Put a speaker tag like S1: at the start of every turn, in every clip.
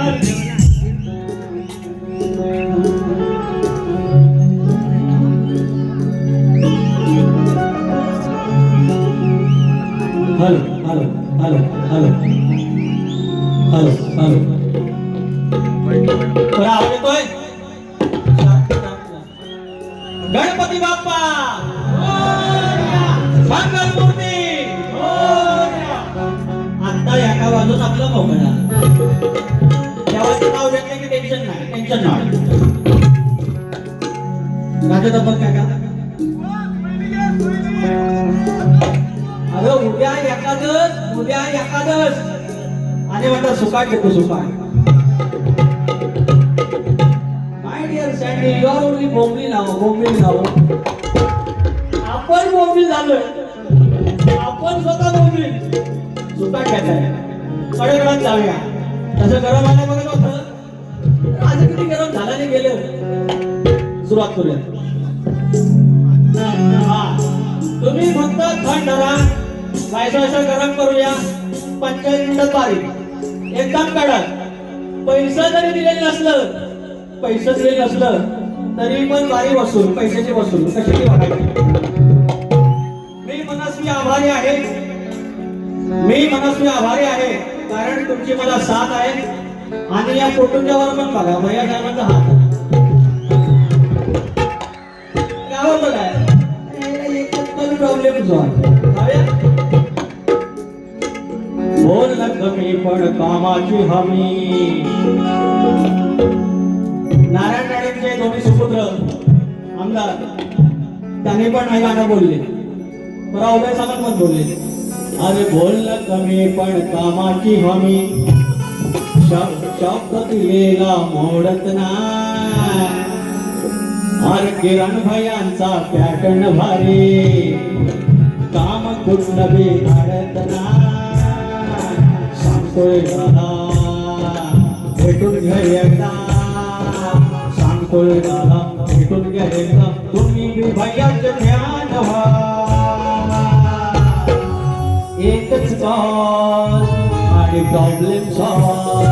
S1: Hello देवाचं नाव घेतलं की टेन्शन नाही टेन्शन नाही. राजा दबक काका अरे उद्या एकादश उद्या एकादश आणि म्हणतात सुकाट घेतो सुकाट my dear Sandy you are only बोंबली नाव बोंबली नाव आपण बोंबली झालोय. आपण स्वतः बोंबली सुकाट घ्यायचंय कडेकडात जाऊया. तसं गरम आलं बघत होतं आज झाल्याने गेलं. सुरुवात करूया. तुम्ही फक्त थंड धरा व्हायचं असं गरम करूया. पंचेचाळीस मिनिटात बारीक. एकदम कडक. पैसा जरी दिले नसलं पैसे दिले नसलं तरी पण बारी वसूल पैशाची वसूल. कशाची बघायची मी मनस्वी आभारी आहे. मी मनस्वी आभारी आहे. कारण तुमची मला साथ आहे. या फोटोच्यावर पण बघा भैया साहेबांचा हात. गावामध्ये आहे एकच प्रॉब्लेम जो बोल कमी पण कामाची हमी. नारायण राणेंचे दोन्ही सुपुत्र आमदार त्यांनी पण नाही गाणं बोलले. बरा उदय सामंत पण बोलले. अरे बोल कमी पण कामाची हमी. शब्द शब्द मोडत नाही. किरण भयांचा पॅटर्न भारी. काम कुठलं काढत नाही. सांगतोय दादा भेटून घ्या एकदा. सांगतोय दादा भेटून घ्या एकदा. तुम्ही बी भैयाचं ध्यान व्हा. एकच कॉल आणि प्रॉब्लेम सॉल्व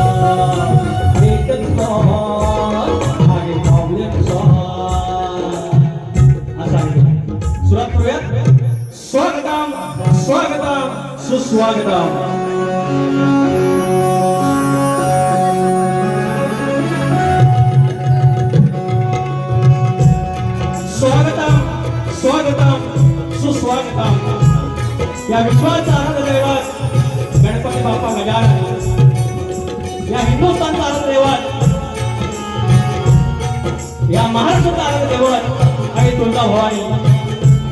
S1: स्वागतम. स्वागतम स्वागतम सुस्वागतम. या विश्वाचा आनंद दैवत गणपती बाप्पा गजानन या हिंदुस्थानचा आनंद दैवत या महाराष्ट्राचा आनंद दैवत आणि तुळजा भवानी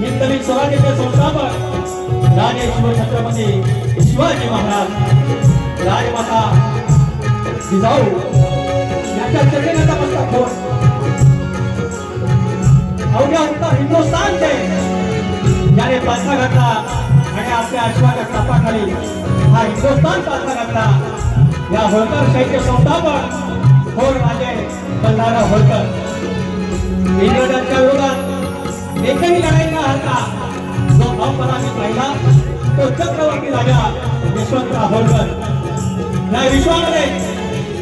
S1: हिंदवी स्वराज्याचे संस्थापक राजे शिव छत्रपती शिवाजी महाराज राजमाता जिजाऊ यांच्या चरणाचा मस्त फोन अवघ्या उत्तर हिंदुस्थान ते ज्याने पालथा घातला आणि आपल्या आशीर्वाद तापाखाली हा हिंदुस्थान पालथा घातला. या होळकर शैत्य संस्थापक होळ राजे? बंधारा होळकर. इंग्रजांच्या विरोधात एकही लढाई न हरता जो अपराजित पाहिला. तो चक्रवर्ती राजा यशवंतराव होळकर या विश्वामध्ये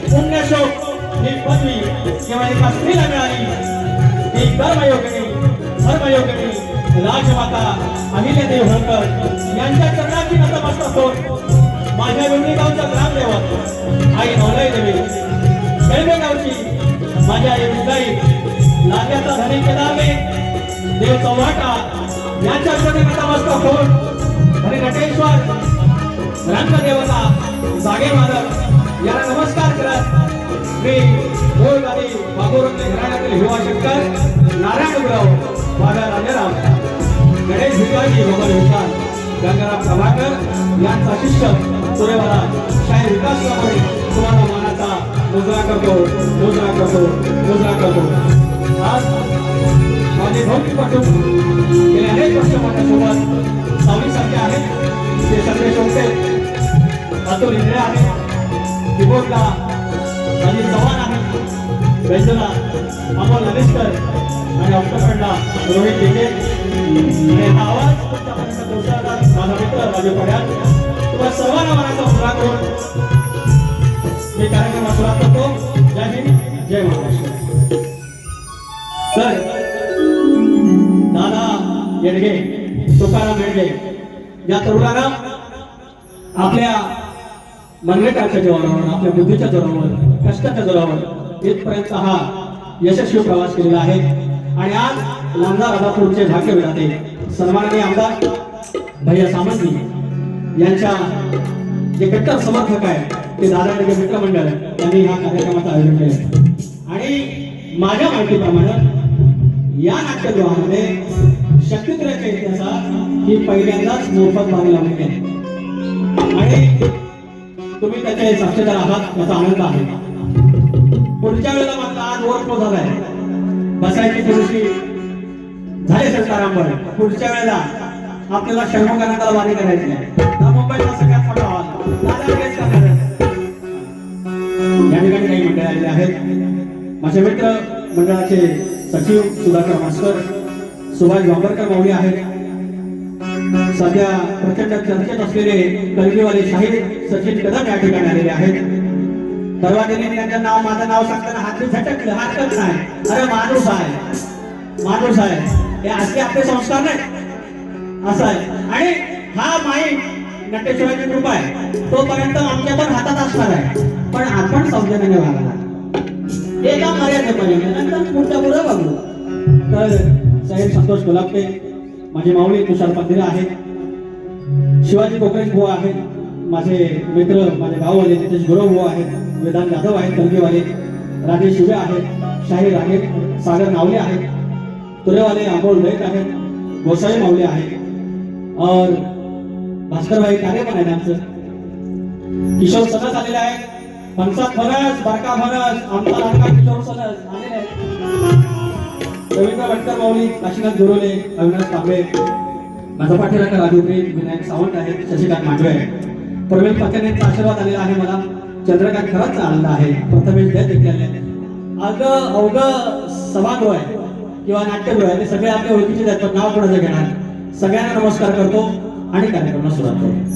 S1: पुण्यशोक ही पदवी केवळ एका स्त्रीला मिळाली. ही कर्मयोगिनी धर्मयोगिनी राजमाता अहिल्यादेवी होळकर यांच्या चरणाची नतमस्तक होऊन माझ्या विंडी गावच्या ग्रामदेवत आई नवलाई देवी केळवे गावची माझ्या आई विंदाई लाग्याचा धनी केदारने देव चव्हाटा नतमस्तक होऊन नटेश्वर रंगदेवता जागे मालक. याला नमस्कार करत मी गोळगाडी बाबुरंग घराण्यातील हिवा शंकर नारायण गुराव माझा राजाराम गणेश भिकाजी गोपाल विशाल गंगाराम प्रभाकर यांचा शिष्य सूर्यवाला शाहीर विकास कांबळे तुम्हाला मानाचा मुजरा करतो मुजरा करतो मुजरा करतो. आज माझे भौतिक पाठवून गेले. अनेक वर्ष माझ्यासोबत. सावलीसारखे आहेत. ते सगळे शोधते अतुल इंद्रे आहे. किबोर्डला. अनिल चव्हाण आहे. वैद्यला अमोल ललिस्कर आणि ऑक्टोबरला रोहित टिके आणि हा आवाज तुमच्यापर्यंत पोहोचवला. माझा मित्र माझे पड्यात तुम्हाला सर्वांना मनाचा मुद्रा करून मी मी कार्यक्रम सुरुवात करतो. जय हिंद. जय महाराज येडगे तुकाराम येडगे या तरुणानं आपल्या मनरेगाच्या जोरावर आपल्या बुद्धीच्या जोरावर कष्टाच्या जोरावर इथपर्यंत हा यशस्वी प्रवास केलेला आहे. आणि आज लांजा राधापूरचे भाग्य विधाते सन्माननीय आमदार भैया सामंती यांच्या जे कट्टर समर्थक आहे ते दादा मित्रमंडळ यांनी ह्या कार्यक्रमाचं आयोजन केलं. आणि माझ्या माहितीप्रमाणे या नाट्यगृहामध्ये शक्तित्रयाच्या इतिहासात ही पहिल्यांदाच मोफत बांधली लावली आहे आणि तुम्ही त्याचे साक्षीदार आहात त्याचा आनंद आहे. पुढच्या वेळेला मात्र आज ओव्हरफ्लो झालाय. बसायची थोडीशी झाले सरकारांवर. पुढच्या वेळेला आपल्याला षण्मुखानंदाला वारी करायची आहे. मुंबईचा सगळ्यात मोठा हॉल या ठिकाणी काही मंडळी आलेले आहेत. माझे मित्र मंडळाचे सचिव सुधाकर मास्कर सुभाष बांबरकर माऊली आहेत. सध्या प्रचंड चर्चेत असलेले कलगीवाले शाहीर सचिन कदम या ठिकाणी आलेले आहेत. परवा त्यांनी त्यांचं नाव माझं नाव सांगताना हाती झटकलं. हरकत नाही. अरे माणूस आहे. माणूस आहे. हे आजचे आपले संस्कार नाही. असं आहे. आणि हा माई नटेश्वराची कृपा आहे. तोपर्यंत आमच्या पण हातात असणार आहे. पण आपण सौजन्याने वागला एका मर्यादेपर्यंत नंतर पुढच्या पुढे बघू. तर साहेब संतोष कोल्हापे माझे माऊली तुषार पंधीर आहेत. शिवाजी कोकरेज भाऊ आहेत. माझे मित्र माझे भाऊवाले नितेश गुरव भाऊ आहेत. वेदांत जाधव आहेत कलगेवाले राजेश शिवे आहेत. शाहीर आहेत सागर नावले आहेत. तुरेवाले अमोल वैद आहेत. गोसाई माऊले आहेत. और भास्करभाई कार्य पण आहेत आमचं. किशोर सनस आलेले आहेत. पंचात फणस बारका फणस आमचा लाडका किशोर सनस आलेले आहेत. रवींद्र भटकर माऊली काशीनाथ गुरुले अविनाश कांबळे माझा पाठीराखा राजू विनायक सावंत आहेत शशिकांत मांडवे आहेत. प्रवीण पटेल यांचा आशीर्वाद आलेला आहे मला. चंद्रकांत खरंच आनंद आहे. प्रथमेश जय देखील अगं अग अवघ सभागृह आहे किंवा नाट्यगृह आहे. ते सगळे आपल्या ओळखीचे आहेत नाव कोणाचं घेणार? सगळ्यांना नमस्कार करतो आणि कार्यक्रमाला सुरुवात करतो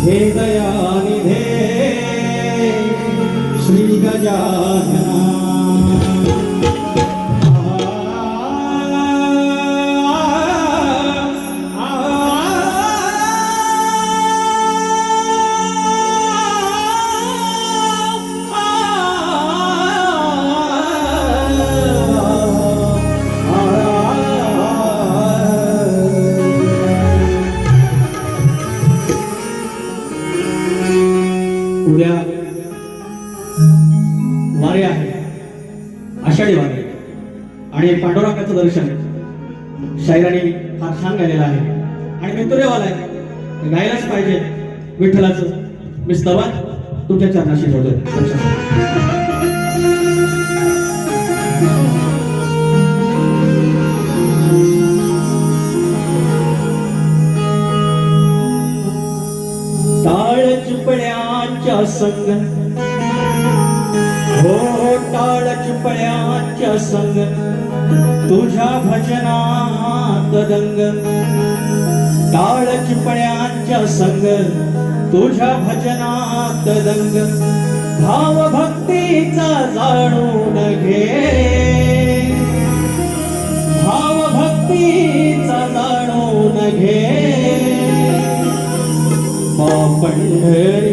S1: हे दयानिधे श्री उद्या वारे आहे आषाढी वारे आणि पांडुरंगाचं दर्शन शायराने फार छान गायलेला आहे. आणि मित्रवाला आहे. गायलाच पाहिजे विठ्ठलाचं. मी स्तवात तुमच्या चरणाशी जोडतोय. संग हो, हो टाळ चिपळ्याच्या संग। तुझ्या भजनात दंग। टाळ चिपळ्याच्या संग। तुझ्या भजनात दंग। भाव भक्तीचा जाणून घे। भाव भक्तीचा जाणून घे। पंढरी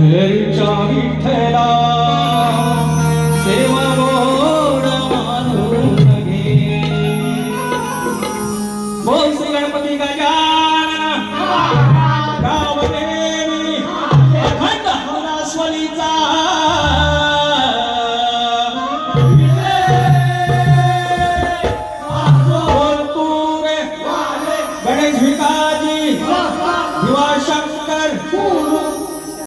S1: 내를 자립해라